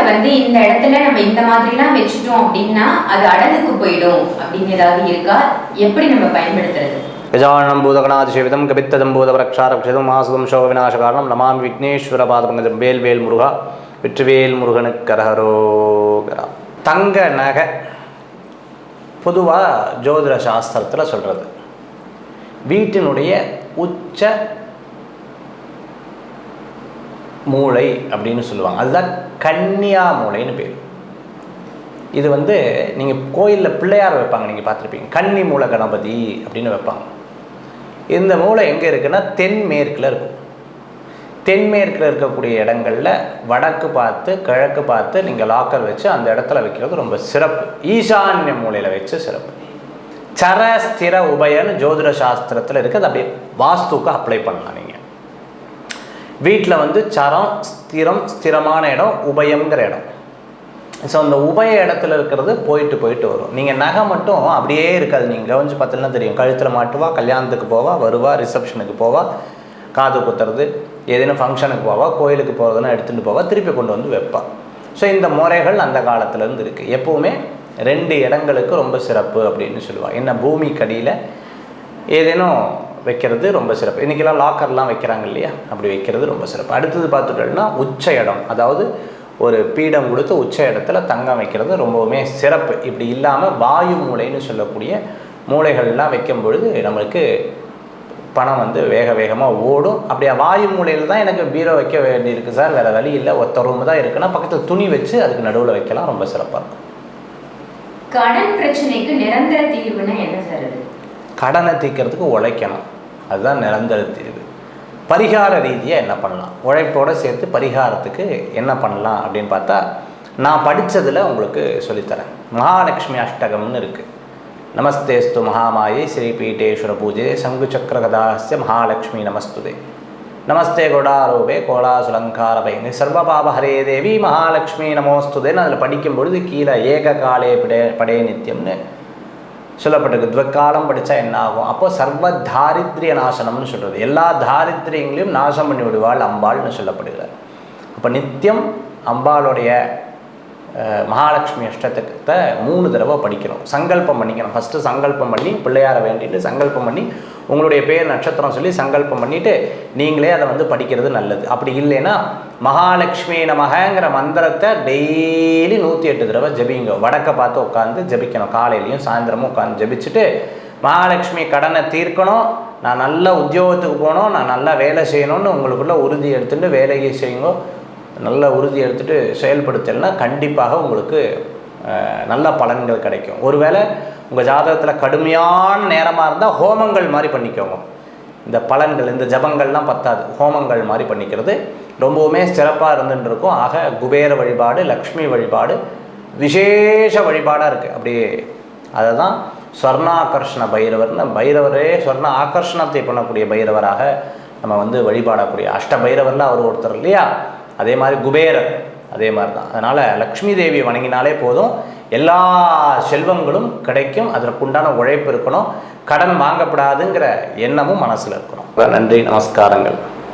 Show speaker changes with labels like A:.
A: அதை வந்து இந்த இடத்துல நம்ம இந்த மாதிரிலாம் வச்சுட்டோம் அப்படின்னா அது அடகுக்கு போயிடும் அப்படின்னு ஏதாவது இருக்கா? எப்படி நம்ம பயன்படுத்துறது?
B: கஜானம் பூதகணாதிசேவிதம் கபித்ததம் பூதவரக்ஷாரக்ஷதம் மாசுதம் சோக விநாசகாரணம் நமாமி விக்னேஸ்வர பாதபங்கஜம் வேல் வேல் முருகா வெற்றிவேல் முருகனுக்கு கரகரோகரா தங்க நகை பொதுவாக ஜோதிட சாஸ்திரத்தில் சொல்கிறது வீட்டினுடைய உச்ச மூளை அப்படின்னு சொல்லுவாங்க. அதுதான் கன்னியா மூளைன்னு பேர். இது வந்து நீங்கள் கோயிலில் பிள்ளையார் வைப்பாங்க நீங்கள் பார்த்துருப்பீங்க. கன்னி மூல கணபதி அப்படின்னு வைப்பாங்க. இந்த மூளை எங்கே இருக்குன்னா தென்மேற்கில் இருக்கும். தென்மேற்கில் இருக்கக்கூடிய இடங்களில் வடக்கு பார்த்து கிழக்கு பார்த்து நீங்கள் லாக்கர் வச்சு அந்த இடத்துல வைக்கிறது ரொம்ப சிறப்பு. ஈசான்ய மூலையில் வச்சு சிறப்பு. சர ஸ்திர உபயன்னு ஜோதிட சாஸ்திரத்தில் இருக்குது அது அப்படியே வாஸ்துக்கு அப்ளை பண்ணலாம் நீங்கள் வீட்டில் வந்து சரம் ஸ்திரம் ஸ்திரமான இடம் உபயம்ங்கிற இடம். ஸோ அந்த உபய இடத்துல இருக்கிறது போயிட்டு போயிட்டு வரும். நீங்கள் நகை மட்டும் அப்படியே இருக்காது. நீங்கள் கவனிச்சு பார்த்தீங்கன்னா தெரியும். கழுத்தில் மாட்டுவா கல்யாணத்துக்கு போவா வருவா ரிசப்ஷனுக்கு போவா காது குத்துறது ஏதேனும் ஃபங்க்ஷனுக்கு போவா கோயிலுக்கு போகிறதுனா எடுத்துகிட்டு போவா திருப்பி கொண்டு வந்து வைப்பா. ஸோ இந்த முறைகள் அந்த காலத்துலேருந்து இருக்குது எப்போவுமே ரெண்டு இடங்களுக்கு ரொம்ப சிறப்பு அப்படின்னு சொல்லுவாள் என்ன பூமிக்கு அடியில் ஏதேனும் வைக்கிறது ரொம்ப சிறப்பு. இன்றைக்கெல்லாம் லாக்கர்லாம் வைக்கிறாங்க இல்லையா? அப்படி வைக்கிறது ரொம்ப சிறப்பு. அடுத்தது பார்த்துட்டோம்னா உச்ச இடம். அதாவது ஒரு பீடம் கொடுத்து உச்ச இடத்துல தங்கம் வைக்கிறது ரொம்பவுமே சிறப்பு. இப்படி இல்லாமல் வாயு மூளைன்னு சொல்லக்கூடிய மூளைகள்லாம் வைக்கும் பொழுது நம்மளுக்கு பணம் வந்து வேக வேகமாக ஓடும். அப்படியே வாயு மூலையில் தான் எனக்கு பீரோ வைக்க வேண்டியிருக்கு சார். வேறு வழி இல்லை. ஒத்த ரூம் தான் இருக்குன்னா பக்கத்தில் துணி வச்சு அதுக்கு நடுவில் வைக்கலாம். ரொம்ப சிறப்பாக இருக்கும்.
A: கடன் பிரச்சனைக்கு நிரந்தர தீர்வுனா
B: கடனை தீர்க்கறதுக்கு உழைக்கணும். அதுதான் நிரந்தர தீர்வு. பரிகார ரீதியாக என்ன பண்ணலாம்? உழைப்போடு சேர்த்து பரிகாரத்துக்கு என்ன பண்ணலாம் அப்படின்னு பார்த்தா நான் படித்ததில் உங்களுக்கு சொல்லித்தரேன். மகாலட்சுமி அஷ்டகம்னு இருக்குது நமஸ்தேஸ்து மகாமாயை ஸ்ரீ பீட்டேஸ்வர பூஜை சங்கு சக்கரகதாசிய மகாலட்சுமி நமஸ்துதே. நமஸ்தே கொடாரோபே கோலாசுலங்காரபை. சர்வபாப ஹரே தேவி மகாலட்சுமி நமோஸ்துதேன்னு அதில் படிக்கும் பொழுது கீழே ஏக காலே படே படே நித்தியம்னு சொல்லப்பட்டிருக்கு துவக்காலம் படித்தா என்ன ஆகும் அப்போ சர்வ தாரித்ரிய நாசனம்னு சொல்கிறது எல்லா தாரித்ரியங்களையும் நாசம் பண்ணி விடுவாள் அம்பாள்னு சொல்லப்படுகிறார். அப்போ நித்தியம் அம்பாளுடைய மகாலட்சுமி அஷ்டத்தை மூணு தடவை படிக்கணும் சங்கல்பம் பண்ணிக்கணும். ஃபஸ்ட்டு சங்கல்பம் பண்ணி பிள்ளையாரை வேண்டிட்டு சங்கல்பம் பண்ணி உங்களுடைய பேர் நட்சத்திரம் சொல்லி சங்கல்பம் பண்ணிவிட்டு நீங்களே அதை வந்து படிக்கிறது நல்லது. அப்படி இல்லைன்னா மகாலட்சுமி நமகங்கிற மந்திரத்தை டெய்லி நூற்றி எட்டு தடவை ஜபிங்க. வடக்க பார்த்து உட்காந்து ஜெபிக்கணும். காலையிலையும் சாயந்தரமும் உட்காந்து ஜெபிச்சுட்டு மகாலட்சுமி கடனை தீர்க்கணும். நான் நல்ல உத்தியோகத்துக்கு போகணும். நான் நல்லா வேலை செய்யணும்னு உங்களுக்குள்ள உறுதி எடுத்துகிட்டு வேலையை செய்யுங்க. நல்ல உறுதி எடுத்துகிட்டு செயல்படுத்தலைன்னா கண்டிப்பாக உங்களுக்கு நல்ல பலன்கள் கிடைக்கும். ஒருவேளை உங்கள் ஜாதகத்தில் கடுமையான நேரமாக இருந்தால் ஹோமங்கள் மாதிரி பண்ணிக்கோங்க. இந்த பலன்கள் இந்த ஜபங்கள்லாம் பத்தாது. ஹோமங்கள் மாதிரி பண்ணிக்கிறது. ரொம்பவுமே சிறப்பாக இருந்துட்டு இருக்கும் ஆக குபேர வழிபாடு லக்ஷ்மி வழிபாடு விசேஷ வழிபாடாக இருக்குது அப்படியே அதை தான் ஸ்வர்ணாகர்ஷண பைரவர்னு. பைரவரே ஸ்வர்ண ஆகர்ஷணத்தை பண்ணக்கூடிய பைரவராக நம்ம வந்து வழிபாடக்கூடிய அஷ்ட பைரவரில் அவர் ஒருத்தர் இல்லையா? அதே மாதிரி குபேரர். அதே மாதிரி தான் அதனால் லக்ஷ்மி தேவியை வணங்கினாலே போதும். எல்லா செல்வங்களும் கிடைக்கும். அதற்குண்டான உழைப்பு இருக்கணும். கடன் வாங்கப்படாதுங்கிற எண்ணமும் மனசில் இருக்கணும். நன்றி நமஸ்காரங்கள்.